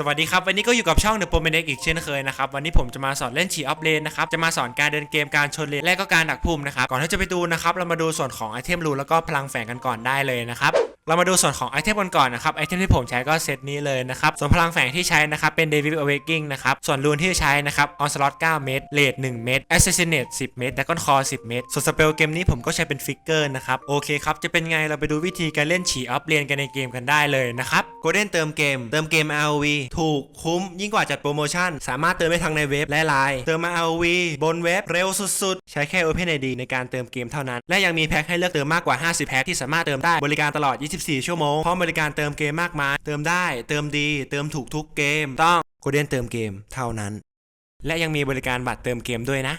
สวัสดีครับ วันนี้ก็อยู่กับช่อง The p r o m e n e อีกเช่นเคยนะครับ วันนี้ผมจะมาสอนเล่นฉีออฟเลนนะครับ จะมาสอนการเดินเกมการชนเลนและก็การดักพุ่มนะครับ ก่อนที่จะไปดูนะครับ เรามาดูส่วนของไอเทมรูแล้วก็พลังแฝงกันก่อนได้เลยนะครับ เรามาดูส่วนของไอเทมกันก่อนนะครับไอเทมที่ผมใช้ก็เซตนี้เลยนะครับส่วนพลังแฝงที่ใช้นะครับเป็น David Awakening นะครับส่วนรูนที่ใช้นะครับ Onslaught 9เมตรเลด1เมตร Assassinate 10 เมตร Dragon Core 10 เมตร ส่วนสเปลเกมนี้ผมก็ใช้เป็นฟิกเกอร์นะครับโอเคครับจะเป็นไงเราไปดูวิธีการเล่นฉีออฟเลนกันในเกมกันได้เลยนะครับโกลเด้นเติมเกม เติมเกม ROV ถูกคุ้มยิ่งกว่าจัดโปรโมชั่น สามารถเติมได้ทั้งในเว็บและไลน์เติมมา ROV บนเว็บเร็วสุดๆ ใช้แค่ OpenID ในการเติมเกมเท่านั้น และยังมีแพ็คให้เลือกเติมมากกว่า 50 แพ็คที่สามารถเติมได้บริการตลอด24 ชั่วโมง พร้อมบริการเติมเกมมากมาย เติมได้ เติมดี เติมถูกทุกเกม ต้องโกลเด้นเติมเกมเท่านั้น และยังมีบริการบัตรเติมเกมด้วยนะ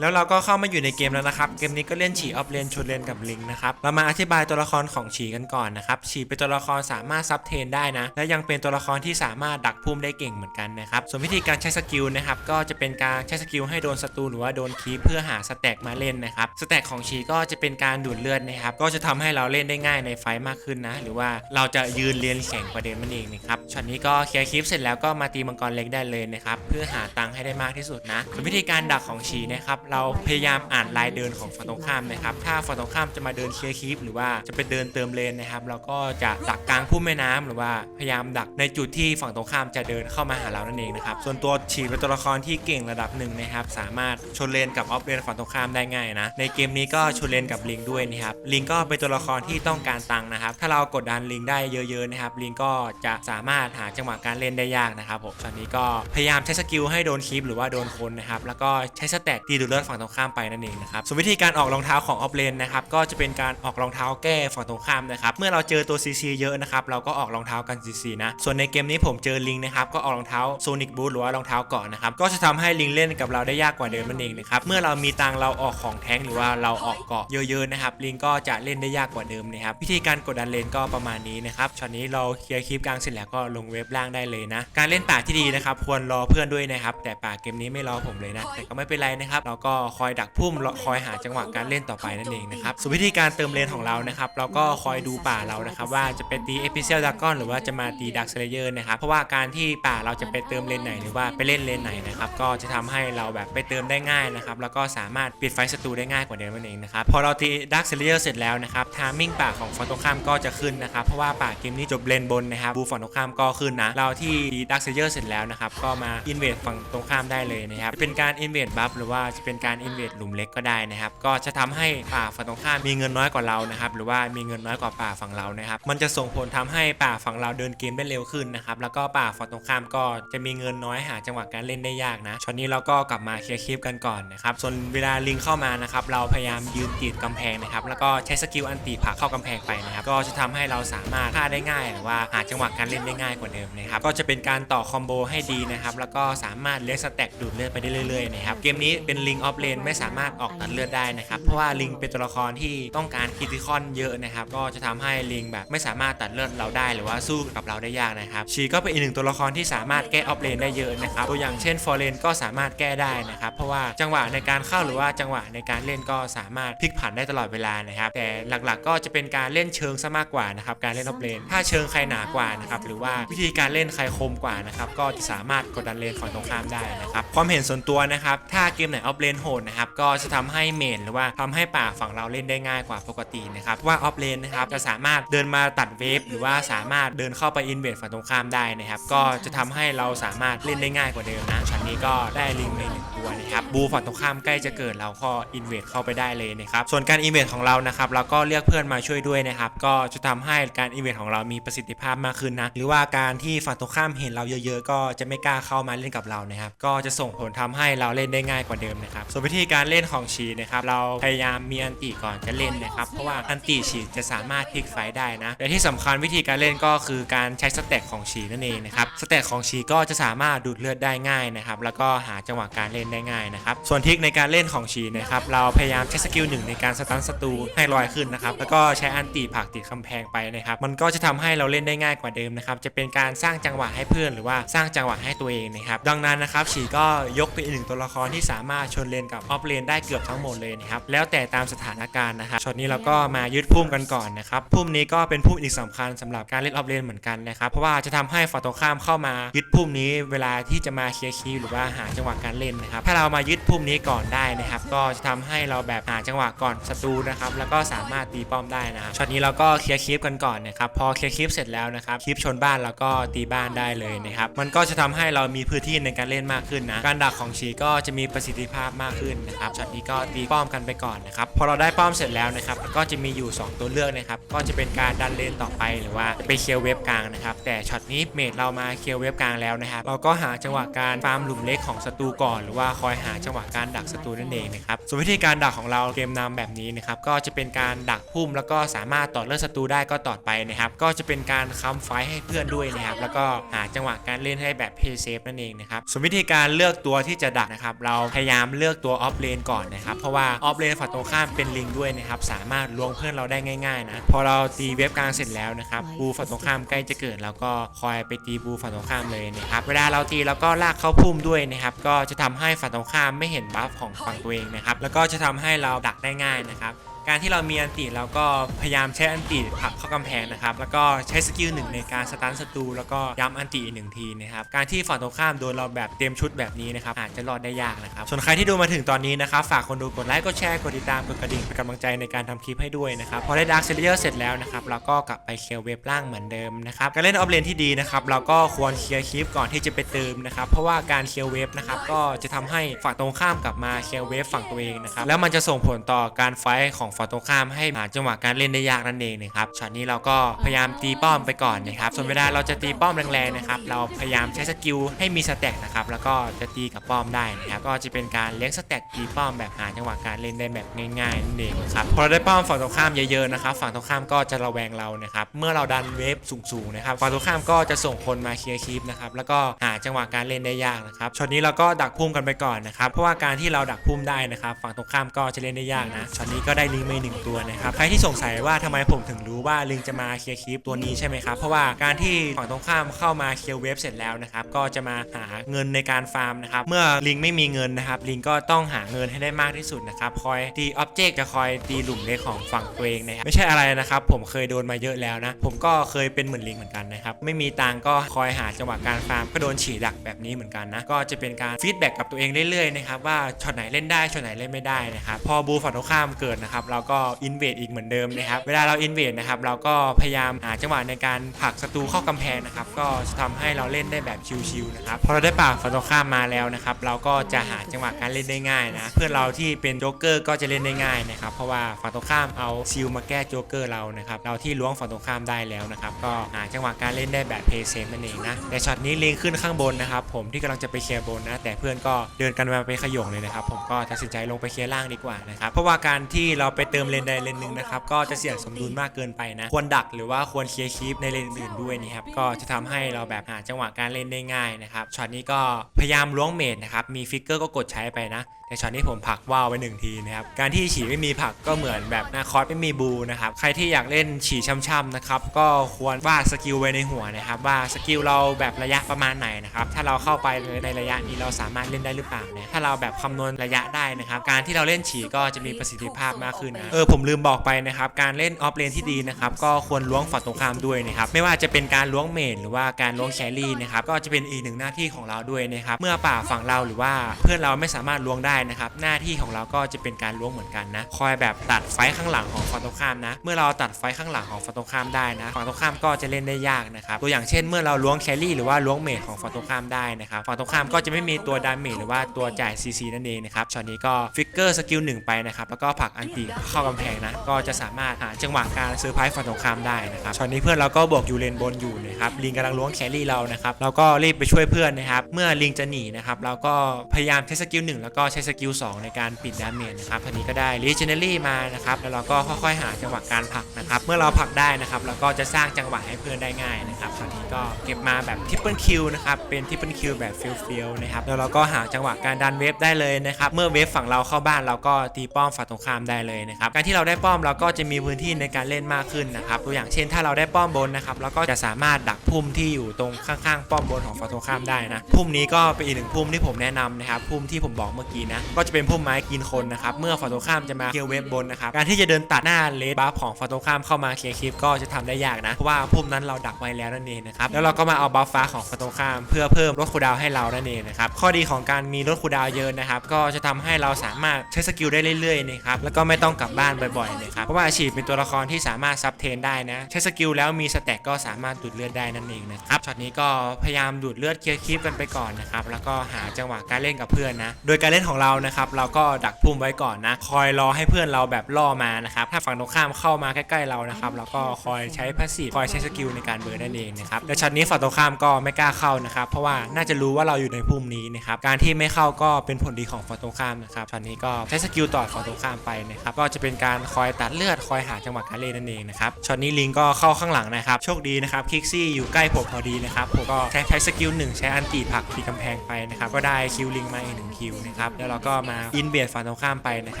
แล้วเราก็เข้ามาอยู่ในเกมแล้วนะครับ เกมนี้ก็เล่นฉีออฟเลนชนเลนกับลิงนะครับ เรามาอธิบายตัวละครของฉีกันก่อนนะครับ ฉีเป็นตัวละครสามารถซับเทนได้นะ และยังเป็นตัวละครที่สามารถดักพุ่มได้เก่งเหมือนกันนะครับ ส่วนวิธีการใช้สกิลนะครับ ก็จะเป็นการใช้สกิลให้โดนศัตรูหรือว่าโดนคีเพื่อหาสแต็กมาเล่นนะครับ สแต็กของฉีก็จะเป็นการดูดเลือดนะครับ ก็จะทำให้เราเล่นได้ง่ายในไฟมากขึ้นนะ หรือว่าเราจะยืนเรียนแข่งประเด็นมันเองนะครับ ช็อตนี้ก็เคลียร์คลิปเสร็จแล้วก็มาตีมังกรเล็กได้เลยนะครับ เพื่อหาตังค์ให้ได้มากที่สุดนะส่วนวิธีการดักของฉีนะครับเราพยายามอ่านลายเดินของฝั่งตรงข้ามนะครับถ้าฝั่งตรงข้ามจะมาเดินเคลียร์คลิปหรือว่าจะไปเดินเติมเลนนะครับเราก็จะดักกลางพุ่มแม่น้ำหรือว่าพยายามดักในจุดที่ฝั่งตรงข้ามจะเดินเข้ามาหาเรานั่นเองนะครับส่วนตัวฉีเป็นตัวละครที่เก่งระดับหนึ่งนะครับสามารถชนเลนกับออฟเลนฝั่งตรงข้ามได้ง่ายนะในเกมนี้ก็ชนเลนกับลิงด้วยนะครับลิงก็เป็นตัวละครที่ต้องการตังค์นะครับถ้าเรากดดันลิงได้เยอะๆนะครับลิงก็จะสามารถหาจังหวะการเล่นได้ยากนะครับผมตอนนี้ก็พยายามใช้สกิลให้โดนคลิปหรือว่าโดนคนนะครับแล้วก็ใช้สแต็กตีดูดลือดฝั่งตรงข้ามไปนั่นเองนะครับส่วนวิธีการออกรองเท้าของออฟเลนนะครับก็จะเป็นการออกรองเท้าแก้ฝั่งตรงข้ามนะครับเมื่อเราเจอตัว CC เยอะนะครับเราก็ออกรองเท้ากัน CC นะส่วนในเกมนี้ผมเจอลิงนะครับก็ออกรองเท้าโซนิกบูทหรือว่ารองเท้าเกาะนะครับก็จะทำให้ลิงเล่นกับเราได้ยากกว่าเดิมนั่นเองนะครับเมื่อเรามีตังเราออกของแท้งหรือว่าเราออกเกาะเยอะๆนะครับลิงก็จะเล่นได้ยากกว่าเดิมนะครับวิธีการกดดันเลนก็ประมาณนี้นะครับช็อตนี้เราเคลียร์คลิปกลางเสร็จแล้วก็ลงเว็บล่างได้เลยนะการเล่นป่าที่ดีนะครับควรรอเพื่อนด้วยนะครับแต่ป่าเกมนี้ไม่รอผมเลยนะแต่ก็ไม่เป็นไรนะครับเราก็คอยดักพุ่มคอยหาจังหวะการเล่นต่อไปนั่นเองนะครับส่วนวิธีการเติมเลนของเรานะครับเราก็คอยดูป่าเรานะครับว่าจะไปตีเอพิเซลดากอนหรือว่าจะมาตีดักเซเลเยอร์นะครับเพราะว่าการที่ป่าเราจะไปเติมเลนไหนหรือว่าไปเล่นเลนไหนนะครับก็จะทำให้เราแบบไปเติมได้ง่ายนะครับแล้วก็สามารถปิดไฟศัตรูได้ง่ายกว่าเดิมนั่นเองนะครับพอเราตีดักเซเลเยอร์เสร็จแล้วนะครับทามิ่งป่าของฝั่งตรงข้ามก็จะขึ้นนะครับเพราะว่าป่าเกมนี้จบเลนบนนะครับบูฝั่งตรงข้ามก็ขึ้นนะเราที่ดักเซเลเยอร์เสร็จแล้วนะครับก็มาอินเวดฝั่งตรงข้ามได้เลยนะครับจะเป็นการอินเวดบัฟหรือว่าจะเป็นการอินเวดหลุมเล็กก็ได้นะครับ ก็จะทำให้ป่าฝั่งตรงข้ามมีเงินน้อยกว่าเรานะครับ หรือว่ามีเงินน้อยกว่าป่าฝั่งเรานะครับ มันจะส่งผลทำให้ป่าฝั่งเราเดินเกมได้เร็วขึ้นนะครับ แล้วก็ป่าฝั่งตรงข้ามก็จะมีเงินน้อยหาจังหวะการเล่นได้ยากนะช็อตนี้เราก็กลับมาเคลียร์คลิปกันก่อนนะครับ ส่วนเวลาลิงเข้ามานะครับ เราพยายามยืนติดกำแพงนะครับ แล้วก็ใช้สกิลอันตีผักเข้ากำแพงไปนะครับ ก็จะทำให้เราสามารถฆ่าได้ง่ายหรือว่าหาจังหวะการเล่นได้ง่ายกว่าเดิมนะครับ ก็จะเป็นการต่อคอมโบให้ดีนะครับ แล้วก็สามารถเลี้ยงสแต็กดูดเลือดไปได้เรื่อยๆนะครับ เกมนี้เป็นลิงออฟเลนไม่สามารถออกตัดเลือดได้นะครับ เพราะว่าลิงเป็นตัวละครที่ต้องการคิติคอนเยอะนะครับ ก็จะทำให้ลิงแบบไม่สามารถตัดเลือดเราได้หรือว่าสู้กับเราได้ยากนะครับชีก็เป็นอีกหนึ่งตัวละครที่สามารถแก้ออฟเลนได้เยอะนะครับตัวอย่างเช่นฟอร์เรนก็สามารถแก้ได้นะครับเพราะว่าจังหวะในการเข้าหรือว่าจังหวะในการเล่นก็สามารถพลิกผันได้ตลอดเวลานะครับ แต่หลักๆ ก็จะเป็นการเล่นเชิงซะมากกว่านะครับการเล่นออฟเลน ถ้าเชิงใครหนากว่านะครับหรือว่าวิธีการเล่นใครคมกว่านะครับก็จะสามารถกดดันเลนฝั่งตรงข้ามได้นะครับความเห็นส่วนตัวนะครับถ้าเกมไหนออฟเลนโหดนะครับก็จะทำให้เมนหรือว่าทำให้ป่าฝั่งเราเล่นได้ง่ายกว่าปกตินะครับว่าออฟเลนนะครับจะสามารถเดินมาตัดเวฟหรือว่าสามารถเดินเข้าไปอินเวดฝั่งตรงข้ามได้นะครับก็จะทำให้เราสามารถเล่นได้ง่ายกว่าเดิมนะ นี้ก็ได้ลิงในหนึ่งตัวนะครับบูฝั่งตรงข้ามใกล้จะเกิดเราก็อินเวดเข้าไปได้เลยนะครับส่วนการอินเวดของเรานะครับเราก็เรียกเพื่อนมาช่วยด้วยนะครับก็จะทำให้การอินเวดของเรามีประสิทธิภาพมากขึ้นนะหรือว่าการที่ฝั่งตรงข้ามเห็นเราเยอะ ๆ ก็จะไม่กล้าเข้ามาเล่นกับเรานะครับก็จะส่งผลทำให้เราเล่นได้ง่ายกว่าเดิมนะครับส่วนวิธีการเล่นของชีนะครับเราพยายามมีอันติก่อนจะเล่นนะครับเพราะว่าอันติฉีจะสามารถพลิกไฟได้นะแต่ที่สำคัญวิธีการเล่นก็คือการใช้สเต็กของชีนั่นเองนะครับสเต็กของชีก็จะสามารถดูดเลือดได้ง่ายนะครับนะครับแล้วก็หาจังหวะการเล่นได้ง่ายนะครับส่วนทิคในการเล่นของฉีนะครับเราพยายามใช้สกิลหนึ่งในการสตันศัตรูให้ลอยขึ้นนะครับแล้วก็ใช้อันตีผักติดกำแพงไปนะครับมันก็จะทำให้เราเล่นได้ง่ายกว่าเดิมนะครับจะเป็นการสร้างจังหวะให้เพื่อนหรือว่าสร้างจังหวะให้ตัวเองนะครับดังนั้นนะครับฉีก็ยกเป็นหนึ่งตัวละครที่สามารถชนเลนกับออฟเลนได้เกือบทั้งหมดเลยนะครับแล้วแต่ตามสถานการณ์นะครับช็อตนี้เราก็มายึดพุ่มกันก่อนนะครับพุ่มนี้ก็เป็นพุ่มอีกสำคัญสำหรับการเล่นออฟเลนเหมือนกันนะครับเพราะว่าจะทำให้ฝั่งตรงข้ามเข้ามายึดพุ่มนี้เวลาที่จะมาเคลียร์คีย์หรือว่าหาจังหวะการเล่นนะครับ ถ้าเรามายึดพุ่มนี้ก่อนได้นะครับ ก็จะทำให้เราแบบหาจังหวะก่อนศัตรูนะครับ แล้วก็สามารถตีป้อมได้นะครับช็อตนี้เราก็เคลียร์คลิปกันก่อนนะครับ พอเคลียร์คลิปเสร็จแล้วนะครับ คลิปชนบ้านเราก็ตีบ้านได้เลยนะครับ มันก็จะทำให้เรามีพื้นที่ในการเล่นมากขึ้นนะ การดักของชีก็จะมีประสิทธิภาพมากขึ้นนะครับ ช็อตนี้ก็ตีป้อมกันไปก่อนนะครับ พอเราได้ป้อมเสร็จแล้วนะครับ ก็จะมีอยู่ 2 ตัวเลือกนะครับ ก็จะเป็นการดันเลนต่อไปหรือว่าไปเคลียร์เว็บกลางนะครับ แต่ช็อตนี้เมดเรามาเคลียร์เว็บกลางแล้วนะครับ เราก็หาจังหวะการฟาร์มหลุมเล็กของศัตรูก่อน หรือว่าคอยหาจังหวะการดักศัตรูนั่นเองนะครับส่วนวิธีการดักของเราเกมนำแบบนี้นะครับก็จะเป็นการดักพุ่มแล้วก็สามารถต่อเลือดศัตรูได้ก็ต่อไปนะครับก็จะเป็นการค้ำไฟให้เพื่อนด้วยนะครับแล้วก็หาจังหวะการเล่นให้แบบเพย์เซฟนั่นเองนะครับส่วนวิธีการเลือกตัวที่จะดักนะครับเราพยายามเลือกตัวออฟเลนก่อนนะครับเพราะว่าออฟเลนฝั่งตรงข้ามเป็นลิงด้วยนะครับสามารถล้วงเพื่อนเราได้ง่ายๆนะพอเราตีเว็บกลางเสร็จแล้วนะครับบูฝั่งตรงข้ามใกล้จะเกิดเราก็คอยไปตีบูฝั่งตรงข้ามเลยนะครับเวลาเราตีเราก็ลากเข้าพุ่มด้วยนะครับก็จะทำให้ฝั่งตรงข้ามไม่เห็นบัฟของฝั่งตัวเองนะครับแล้วก็จะทำให้เราดักได้ง่ายนะครับ การที่เรามีอันติเราก็พยายามใช้อันติผลักเข้ากำแพงนะครับ แล้วก็ใช้สกิลหนึ่งในการสตันศัตรูแล้วก็ย้ำอันติอีกหนึ่งทีนะครับ การที่ฝั่งตรงข้ามโดนเราแบบเต็มชุดแบบนี้นะครับอาจจะรอดได้ยากนะครับ ส่วนใครที่ดูมาถึงตอนนี้นะครับ ฝากคนดูกดไลค์กดแชร์กดติดตามกดกระดิ่งเป็นกำลังใจในการทำคลิปให้ด้วยนะครับ พอได้ดาร์คเซเลอร์เสร็จแล้วนะครับเราก็กลับไปเคลียร์เว็บล่างเหมือนเดิมนะครับการเล่นออฟเลนที่ดีนะครับเราก็ควรเคลียร์คลิปก่อนที่จะไปเติมนะครับเพราะว่าการเคลียร์เว็บนะครับก็จะทำให้ฝั่งตรงข้ามกลับมาเคลียร์เว็บฝั่งตัวเองนะครับแล้วมันจะส่งผลต่อการไฟของฝั่งตรงข้ามให้หาจังหวะการเล่นได้ยากนั่นเองนะครับช็อตนี้เราก็พยายามตีป้อมไปก่อนนะครับส่วนเวลาเราจะตีป้อมแรงๆนะครับเราพยายามใช้สกิลให้มีสแต็กนะครับแล้วก็จะตีกับป้อมได้นะครับก็จะเป็นการเลี้ยงสแต็กตีป้อมแบบหาจังหวะการเล่นได้แบบง่ายๆนั่นเองครับพอเราได้ป้อมฝั่งตรงข้ามเยอะๆนะครับฝั่งตรงข้ามก็จะระแวงเรานะครับเมื่อเราดันเวฟสูงๆนะครับฝั่งตรงข้ามก็จะส่งคนมาเคลียร์คลิปนะครับแล้วก็หาจังหวะการเล่นได้ยากนะครับช็อตนี้เราก็ดักพุ่มกันไปก่อนนะครับเพราะว่าการที่เราดักพุ่มได้นะครับฝั่งตรงข้ามก็จะเล่นได้ยากนะช็อตนี้ก็ได้ลิงก์มาอีกหนึ่งตัวนะครับใครที่สงสัยว่าทำไมผมถึงรู้ว่าลิงจะมาเคลียร์คลิปตัวนี้ใช่ไหมครับเพราะว่าการที่ฝั่งตรงข้ามเข้ามาเคลียร์เว็บเสร็จแล้วนะครับก็จะมาหาเงินในการฟาร์มนะครับเมื่อลิงไม่มีเงินนะครับลิงก็ต้องหาเงินให้ได้มากที่สุดนะครับคอยตีอ็อบเจกต์จะคอยตีหลุมเล็กของฝั่งตัวเองนะครับไม่ใช่อะไรนะครับผมเคยโดนมาเยอะแล้วนะผมก็เคยเป็นเหมือนลิงเหมือนกันนะครับไม่มีตังก็คอยหาจังหวะการฟาร์มก็โดนฉี่ดักแบบนี้เหมือนกันนะก็จะเป็นการฟีดแบ็กกับตัวเองเรื่อยๆนะครับว่าช็อตไหนเล่นได้ช็อตไหนเล่นไม่ได้นะครับพอบูฝั่งตรงข้ามเกิดนะครับเราก็อินเวดอีกเหมือนเดิมนะครับ เวลาเราอินเวดนะครับ เราก็พยายามหาจังหวะในการผลักศัตรูเข้ากำแพงนะครับ ก็จะทำให้เราเล่นได้แบบชิลๆนะครับ พอเราได้ปากฝั่งตรงข้ามมาแล้วนะครับ เราก็จะหาจังหวะการเล่นได้ง่ายนะ เพื่อนเราที่เป็นโจ๊กเกอร์ก็จะเล่นได้ง่ายนะครับ เพราะว่าฝั่งตรงข้ามเอาซิลมาแก้โจ๊กเกอร์เรานะครับ เราที่ล้วงฝั่งตรงข้ามได้แล้วนะครับ ก็หาจังหวะการเล่นได้แบบเพย์เซฟนั่นเองนะ แต่ช็อตนี้เลิงขึ้นข้างบนนะครับ ผมที่กำลังจะไปเคลียร์บนนะ แต่เพื่อนก็เดินกันมาไปนขโยงเลยนะครับ ผมก็ตัดสินใจลงไปเคลียร์ล่างดีกว่านะครับ เพราะว่าการที่เราไปเติมเลนใดเลนหนึ่งนะครับก็จะเสี่ยงสมดุลมากเกินไปนะควรดักหรือว่าควรเคลียร์คลิปในเลนอื่นด้วยนี่ครับก็จะทำให้เราแบบหาจังหวะการเล่นได้ง่ายนะครับช็อตนี้ก็พยายามล้วงเมดนะครับมีฟิกเกอร์ก็กดใช้ไปนะแต่ช็อตนี้ผมผักว่าวไปหนึ่งทีนะครับการที่ฉี่ไม่มีผักก็เหมือนแบบนาคอสไม่มีบูนะครับใครที่อยากเล่นฉี่ช่ำๆนะครับก็ควรวาดสกิลไว้ในหัวนะครับว่าสกิลเราแบบระยะประมาณไหนนะครับถ้าเราเข้าไปในระยะนี้เราสามารถเล่นได้หรือเปล่าเนี่ยถ้าเราแบบคำนวณระยะได้นะครับการที่เราเล่นฉี่ก็จะมีประสิทธิภาพมากขึ้นนะเออผมลืมบอกไปนะครับการเล่นออฟเลนที่ดีนะครับก็ควรล้วงฝั่งตรงข้ามด้วยนะครับไม่ว่าจะเป็นการล้วงเมดหรือว่าการล้วงแครี่นะครับก็จะเป็นอีกหนึ่งหน้าที่ของเราด้วยนะครับเมื่อป่าฝั่งเราหรือว่าเพื่อนเราไม่สามารถล้วงได้นะครับ หน้าที่ของเราก็จะเป็นการล้วงเหมือนกันนะ คอยแบบตัดไฟข้างหลังของฝั่งตรงข้ามนะ เมื่อเราตัดไฟข้างหลังของฝั่งตรงข้ามได้นะฝั่งตรงข้ามก็จะเล่นได้ยากนะครับ ตัวอย่างเช่น เมื่อเราล้วงแครี่หรือว่าล้วงเมดของฝั่งตรงข้ามได้นะครับ ฝั่งตรงข้ามก็จะไม่มีตัวดาเมจหรือว่าตัวจ่าย CC นั่นเองนะครับ ช็อตนี้ก็ฟิกเกอร์สกิลหนึ่งไปนะครับ แล้วก็ผลักอันติเข้ากำแพงนะ ก็จะสามารถหาจังหวะการเซอร์ไพรส์ฝั่งตรงข้ามได้นะครับ ช็อตนี้เพื่อนเราก็บวกอยู่เลนบนอยู่นะครับ ลิงกำลังล้วงแครี่เรานะครับ เราก็รีบไปช่วยเพื่อนนะครับ เมื่อลิงจะหนีนะครับ เราก็พยายามใช้สกิลหนึ่งแล้วก็ใช้สกิลสองในการปิดดาเมจนะครับทีนี้ก็ได้ Legendary มานะครับแล้วเราก็ค่อยๆหาจังหวะการผลักนะครับ เมื่อเราผลักได้นะครับเราก็จะสร้างจังหวะให้เพื่อนได้ง่ายนะครับคราวนี้นี้ก็เก็บมาแบบทิปเปิลคิวนะครับเป็นทิปเปิลคิวแบบฟิลฟิลนะครับแล้วเราก็หาจังหวะการดันเวฟได้เลยนะครับเมื่อเวฟฝั่งเราเข้าบ้านเราก็ตีป้อมฝั่งตรงข้ามได้เลยนะครับการที่เราได้ป้อมเราก็จะมีพื้นที่ในการเล่นมากขึ้นนะครับตัวอย่างเช่นถ้าเราได้ป้อมบนนะครับเราก็จะสามารถดักพุ่มที่อยู่ตรงข้างๆ ป้อมบนของฝั่งตรงข้ามได้นะพุ่มนี้ก็เป็นอีกหนึ่งพุ่มที่ผมแนะนำนะครับพุ่มที่ผมบอกเมื่อกี้นะก็จะเป็นพุ่มไม้กินคนนะครับ เมื่อฝั่งตรงข้ามจะมาเคลียร์เวฟบนนะครับ การที่จะเดินตัดหน้าเลดบัฟของฝั่งตรงข้ามเข้ามาเคลียร์คลิปก็จะทำได้ยากนะ เพราะว่าพุ่มนั้นเราดักไว้แล้วนั่นเองนะครับ แล้วเราก็มาเอาบัฟฟ้าของฝั่งตรงข้าม เพื่อเพิ่มลดคูดาวให้เรานั่นเองนะครับ ข้อดีของการมีลดคูดาวเยอะนะครับ ก็จะทำให้เราสามารถใช้สกิลได้เรื่อยๆนะครับ แล้วก็ไม่ต้องกลับบ้านบ่อยๆนะครับ เพราะว่าอาชีพเป็นตัวละครที่สามารถซับเทนได้นะ ใช้สกิลแล้วมีสแต็กก็สามารถดูดเลือดได้นั่นเองนะครับ ช็อตนี้ก็พยายามดูดเลือดเคลียร์คลิปกันไปก่อนนะครับ แล้วก็หาจังหวะการเล่นกับเพื่อนนะ โดยการเล่นของเรารานะครับเราก็ดักพุ่มไว้ก่อนนะคอยรอให้เพื่อนเราแบบล่อมานะครับถ้าฝั่งตรงข้ามเข้ามาใกล้ๆเรานะครับเราก็คอยใช้พาสซีฟคอยใช้สกิลในการเบิร์นนั่นเองนะครับแต่ช็อตนี้ฝั่งตรงข้ามก็ไม่กล้าเข้านะครับเพราะว่าน่าจะรู้ว่าเราอยู่ในพุ่มนี้นะครับการที่ไม่เข้าก็เป็นผลดีของฝั่งตรงข้ามนะครับช็อตนี้ก็ใช้สกิลต่อฝั่งตรงข้ามไปนะครับก็จะเป็นการคอยตัดเลือดคอยหาจังหวะการเล่นนั่นเองนะครับช็อตนี้ลิงก็เข้าข้างหลังนะครับโชคดีนะครับคิกซี่อยู่ใกล้ผมพอดีนะครับผมก็ใช้ใช้สกิลหนึ่งใช้อันตีผักตีกำแพงไปนะครับก็ได้คิวลิงมาอีกหนึ่งคิวนะครับแล้วเราก็มาอินเบียดฝั่งตรงข้ามไปนะค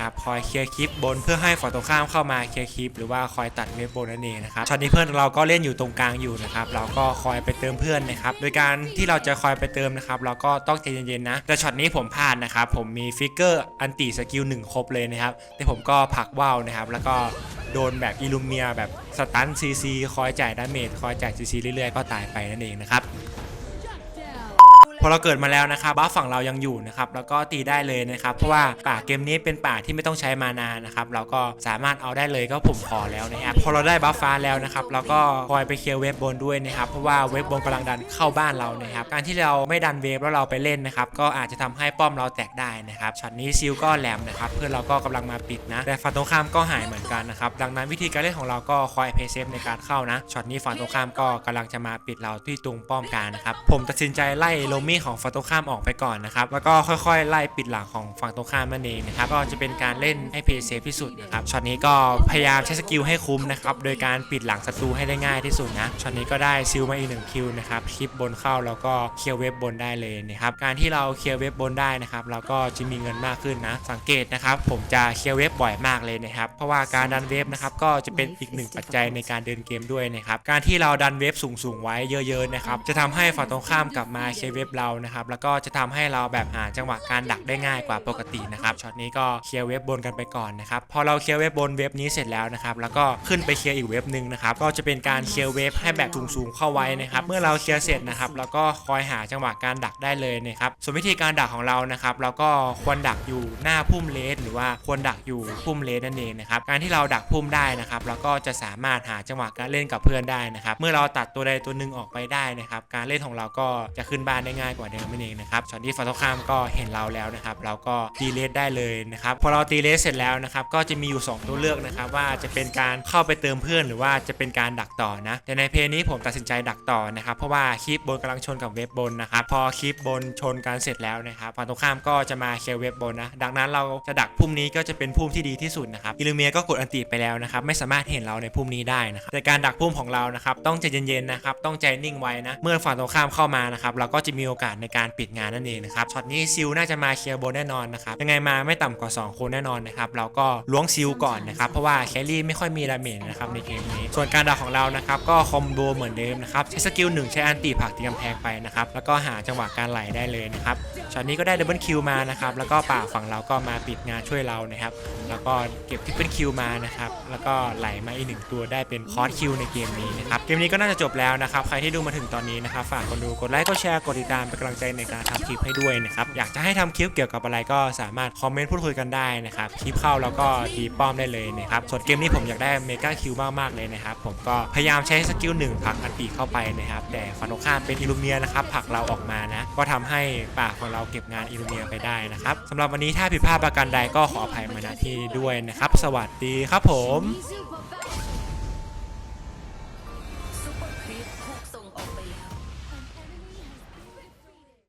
รับคอยเคลียร์คลิปบนเพื่อให้ฝั่งตรงข้ามเข้ามาเคลียร์คลิปหรือว่าคอยตัดเว็บบนนั่นเองนะครับช็อตนี้เพื่อนเราก็เล่นอยู่ตรงกลางอยู่นะครับเราก็คอยไปเติมเพื่อนนะครับโดยการที่เราจะคอยไปเติมนะครับเราก็ต้องใจเย็นๆนะแต่ช็อตนี้ผมพลาดนะครับผมมีฟิกเกอร์อันตีสกิลหนึ่งครบเลยนะครับแต่ผมก็ผลักว่าวนะครับแล้วก็โดนแบบอิลูเมียแบบสตันซีซีคอยจ่ายดาเมจคอยจ่ายซีซีเรื่อยๆก็ตายไปนั่นเองนะครับ อเราเกิดมาแล้วนะครับบัฟฝั่งเรายังอยู่นะครับแล้วก็ตีได้เลยนะครับเพราะว่าป่าเกมนี้เป็นป่าที่ไม่ต้องใช้มานานะครับเราก็สามารถเอาได้เลยก็ผมขอแล้วนะครับพอเราได้บัฟฟ้าแล้วนะครับเราก็คอยไปเคลียร์เว็บบนด้วยนะครับเพราะว่าเว็บบนกำลังดันเข้าบ้านเรานะครับการที่เราไม่ดันเวฟแล้วเราไปเล่นนะครับก็อาจจะทำให้ป้อมเราแตกได้นะครับช็อตนี้ซิลก็แหลมนะครับเพื่อนเราก็กำลังมาปิดนะแต่ฝั่งตรงข้ามก็หายเหมือนกันนะครับดังนั้นวิธีการเล่นของเราก็คอยเพย์เซฟในการเข้านะช็อตนี้ฝั่งตรงข้ามก็กำลังจะมาปิดเราที่ตรงป้อมกลางนะครับผมตัดสินใจไล่โลมีของฝั่งตรงข้ามออกไปก่อนนะครับแล้วก็ค่อยๆ ไล่ปิดหลังของฝั่งตรงข้ามนั่นเองนะครับก็จะเป็นการเล่นให้เพย์เซฟที่สุดนะครับช็อตนี้ก็พยายามใช้สกิลให้คุ้มนะครับโดยการปิดหลังศัตรูให้ได้ง่ายที่สุดนะช็อตนี้ก็ได้ซิลมาอีกหนึ่งคิวนะครับคลิปบนเข้าแล้วก็เคลียร์เว็บบนได้เลยนะครับการที่เราเคลียร์เว็บบนได้นะครับเราก็จะมีเงินมากขึ้นนะสังเกตนะครับผมจะเคลียร์เว็บบ่อยมากเลยนะครับเพราะว่าการดันเว็บนะครับก็จะเป็นอีกหนึ่งปัจจัยในการเดินเกมด้วยนะครับการที่เราดันเว็บสูงๆไว้เยอะๆนะครับจะทำให้ฝั่งตรงข้ามกลับมาเคลียร์เว็บเรานะครับแล้วก็จะทำให้เราแบบหาจังหวะการดักได้ง่ายกว่าปกตินะครับช็อตนี้ก็เคลียร์เว็บบนกันไปก่อนนะครับพอเราเคลียร์เว็บบนเว็บนี้เสร็จแล้วนะครับแล้วก็ขึ้นไปเคลียร์อีกเว็บหนึ่งนะครับก็จะเป็นการเคลียร์เว็บให้แบบสูงๆเข้าไว้นะครับเมื่อเราเคลียร์เสร็จนะครับแล้วก็คอยหาจังหวะการดักได้เลยนะครับส่วนวิธีการดักของเรานะครับเราก็ควรดักอยู่หน้าพุ่มเลสหรือว่าควรดักอยู่พุ่มเลสนั่นเองนะครับการที่เราดักพุ่มได้นะครับเราก็จะสามารถหาจังหวะการเล่นกับเพื่อนได้นะครับเมื่อเราตัดตัวใดตัวหนึ่งออกไปได้นะครับการเล่นของเราก็จะขึ้นบ้านได้ง่ายายกว่าเดิมนั่นเองนะครับช็อตที่ฝั่งตรงข้ามก็เห็นเราแล้วนะครับเราก็ตีเลสได้เลยนะครับพอเราตีเลสเสร็จแล้วนะครับก็จะมีอยู่ 2 ตัวเลือกนะครับว่าจะเป็นการเข้าไปเติมเพื่อนหรือว่าจะเป็นการดักต่อนะแต่ในเพลย์นี้ผมตัดสินใจดักต่อนะครับเพราะว่าคลิปบนกำลังชนกับเว็บบนนะครับพอคลิปบนชนกันเสร็จแล้วนะครับฝั่งตรงข้ามก็จะมาเคลียร์เว็บบนนะดังนั้นเราจะดักพุ่มนี้ก็จะเป็นพุ่มที่ดีที่สุดนะครับอิลูเมียก็กดอันติไปแล้วนะครับไม่สามารถเห็นเราในพุ่มนี้ได้นะครับแต่การดักพุ่มของเรานะครับต้องใจเย็นๆนะครับต้องใจนิ่งไว้นะเมื่อฝั่งตรงข้ามเข้ามานะครับเราก็จะมีโอกาสในการปิดงานนั่นเองนะครับช็อตนี้ซิลน่าจะมาเคลียร์บนแน่นอนนะครับยังไงมาไม่ต่ำกว่า 2 คนแน่นอนนะครับเราก็ล้วงซิลก่อนนะครับเพราะว่าแครี่ไม่ค่อยมีดาเมจนะครับในเกมนี้ ส่วนการดักของเรานะครับก็คอมโบเหมือนเดิมนะครับใช้สกิลหนึ่งใช้อันตีผักตีกำแพงไปนะครับแล้วก็หาจังหวะการไหลได้เลยนะครับช็อตนี้ก็ได้ดับเบิลคิวมานะครับแล้วก็ป่าฝั่งเราก็มาปิดงานช่วยเรานะครับแล้วก็เก็บทิปเปิลคิวมานะครับแล้วก็ไหลมาอีกหนึ่งตัวได้เป็นคอร์สคิวในเกมนี้นะครับเกมนี้ก็น่าจะจบแล้วนะครับใครที่ดูมาถึงตอนนี้นะครับฝากคนดูกดไลค์กดแชร์กดติดตามเป็นกำลังใจในการทำคลิปให้ด้วยนะครับอยากจะให้ทำคลิปเกี่ยวกับอะไรก็สามารถคอมเมนต์พูดคุยกันได้นะครับคลิปเข้าแล้วก็ตีป้อมได้เลยนะครับส่วนเกมนี้ผมอยากได้เมกาคิวมากๆเลยนะครับผมก็พยายามใช้สกิลหนึ่งผลักอันตีเข้าไปนะครับแต่ฟันตรงข้ามเป็นอิลูเมียนะครับผลักเราออกมานะก็ทำให้ป่าของเราเก็บงานอิลูเมียไปได้นะครับสำหรับวันนี้ถ้าผิดพลาดประการใดก็ขออภัยมาณที่ด้วยนะครับ สวัสดีครับผม